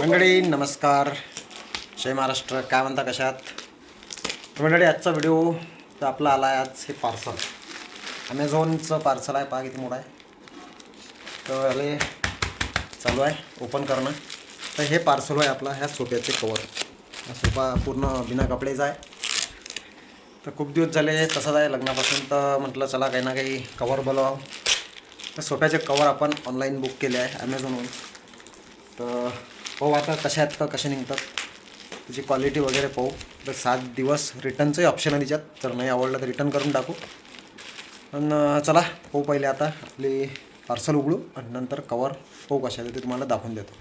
मंडळी नमस्कार. जय महाराष्ट्र. काय म्हणता कशात? मंडळी आजचा व्हिडिओ तर आपला आला आहे आज हे पार्सल ॲमेझॉनचं पार्सल आहे. पहा किती मोठं आहे. तर अरे चालू आहे. ओपन करणं. तर हे पार्सल आहे आपला ह्या सोफ्याचे कवर हा सोफा पूर्ण बिना कपडेचा आहे. तर खूप दिवस झाले तसंच आहे लग्नापासून. तर म्हटलं चला काही ना काही कवर बोलवावं तर सोफ्याचे कवर आपण ऑनलाईन बुक केले आहे ॲमेझॉनवरून तर पाहू आता कशा आहेत तर कसे निघतात. त्याची क्वालिटी वगैरे पाहू. तर सात दिवस रिटर्नचंही ऑप्शन आहे त्याच्यात तर नाही आवडलं तर रिटर्न करून टाकू. पण चला पाहू पहिले आता आपली पार्सल उघडू आणि नंतर कवर पाहू कशा आहे ते तुम्हाला दाखवून देतो.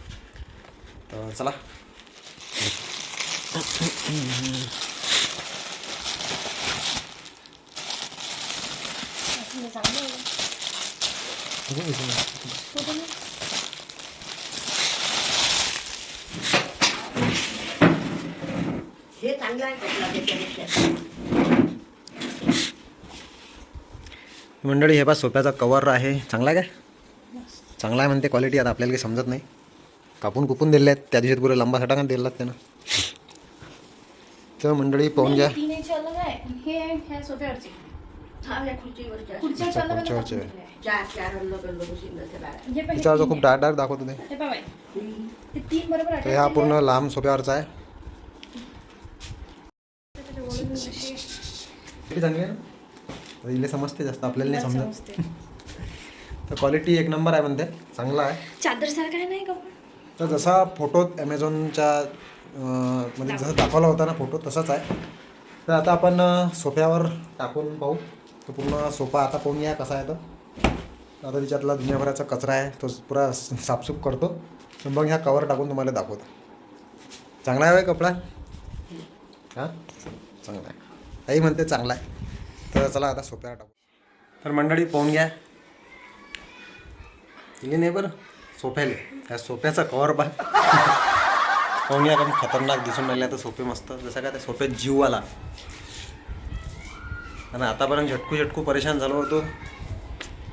तर चला. चांगलं आहे मंडळी हे बा सोफ्याचा कवर आहे. चांगला आहे काय? चांगला आहे म्हणते क्वालिटी आता आपल्याला काही समजत नाही. कापून कुपून दिले आहेत. त्या दिवशी पुरे लंबा सटा का दिला त्यानं. तर मंडळी पाहून घ्या. हे हा हे हे खूप. डार्क डार्क दाखवत होते हे. हे हा. पूर्ण लांब सोफ्यावरचा आहे त्याचे वळून असे किती चांगली आहे ना? इले समजते जास्त आपल्याला नाही समजत. तर क्वालिटी एक नंबर आहे म्हणते. चांगला आहे. चादर सारखा आहे नाही का तर जसा फोटो ॲमेझॉनच्या मध्ये जसा दाखवला होता ना फोटो तसाच आहे. तर आता आपण सोफ्यावर टाकून पाहू. तो पूर्ण सोफा आता पाहून या कसा आहे तो. आता त्याच्यातला दुनियाभराचा कचरा आहे तो पुरा साफसूफ करतो. तर मग ह्या कवर टाकून तुम्हाला दाखवतो. चांगला आहे कपडा? हां? चांगला आहे. आई म्हणते चांगला आहे. तर चला आता सोफ्यावर टाकू. तर मंडळी पाहून घ्या. इले नाही बरं? सोफ्याले त्या सोफ्याचा कवर बा पाहून घ्या कारण खतरनाक दिसून राहिले. आता सोपे मस्त. जसं काय त्या सोफ्यात जीव आला आणि आतापर्यंत झटकू झटकू परेशान झालो होतो.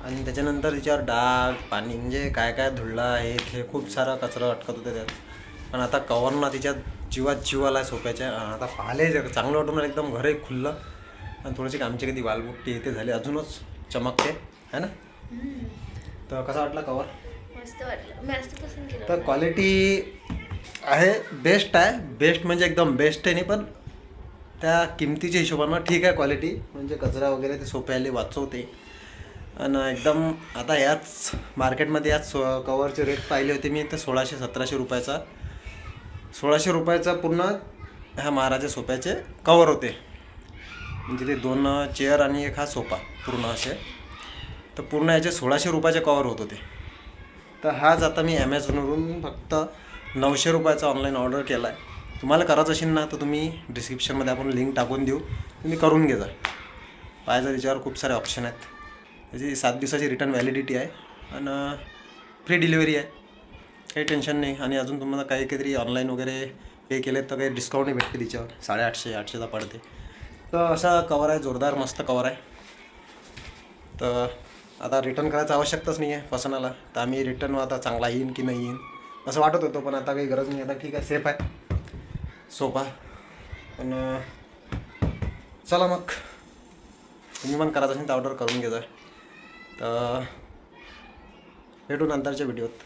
आणि त्याच्यानंतर तिच्यावर डाग पाणी म्हणजे काय काय धुळला हे हे खूप सारा कचरा अटकत होते त्यात. पण आता कवरनं तिच्यात जीवात जीव आला आहे सोफ्याच्या आणि आता पाहिले चांगलं वाटून एकदम घरही खुललं. आणि थोडीशी आमची कधी वालबुट्टी येते झाली अजूनच चमकते. है ना? तर कसा वाटला कवर मस्त वाटलं. तर क्वालिटी आहे बेस्ट आहे. बेस्ट म्हणजे एकदम बेस्ट आहे नाही पण त्या किमतीच्या हिशोबानं ठीक आहे क्वालिटी म्हणजे कचरा वगैरे ते सोप्याले वाचवते. आणि एकदम आता याच मार्केटमध्ये याच सो कवरचे रेट पाहिले होते मी तर सोळाशे सतराशे रुपयाचा. सोळाशे रुपयाचा पूर्ण ह्या महाराजा सोप्याचे कवर होते. म्हणजे ते दोन चेअर आणि एक हा सोफा पूर्ण असे. तर पूर्ण याचे सोळाशे रुपयाचे कवर होत होते. तर हाच आता मी ॲमेझॉनवरून फक्त नऊशे रुपयाचा ऑनलाईन ऑर्डर केला आहे तुम्हाला करायचं असेल ना तर तुम्ही डिस्क्रिप्शनमध्ये आपण लिंक टाकून देऊ. तुम्ही करून घेजा जा त्याच्यावर खूप सारे ऑप्शन आहेत. त्याची सात दिवसाची रिटर्न व्हॅलिडिटी आहे. आणि फ्री डिलिव्हरी आहे. काही टेन्शन नाही. आणि अजून तुम्हाला काही काहीतरी ऑनलाईन वगैरे पे केले तर काही डिस्काउंटही भेटते तिच्यावर. साडेआठशे आठशेचा पडते. तर असा कवर आहे जोरदार मस्त कवर आहे. तर आता रिटर्न करायचं आवश्यकताच नाही आहे फसनाला तर आम्ही रिटर्न आता चांगला येईन की नाही येईन असं वाटत होतं पण आता काही गरज नाही. आता ठीक आहे सेफ आहे. सोपा पण चला मग. तुम्ही पण करायचं असेल तर ऑर्डर करून घ्या तर भेटू नंतरच्या व्हिडिओत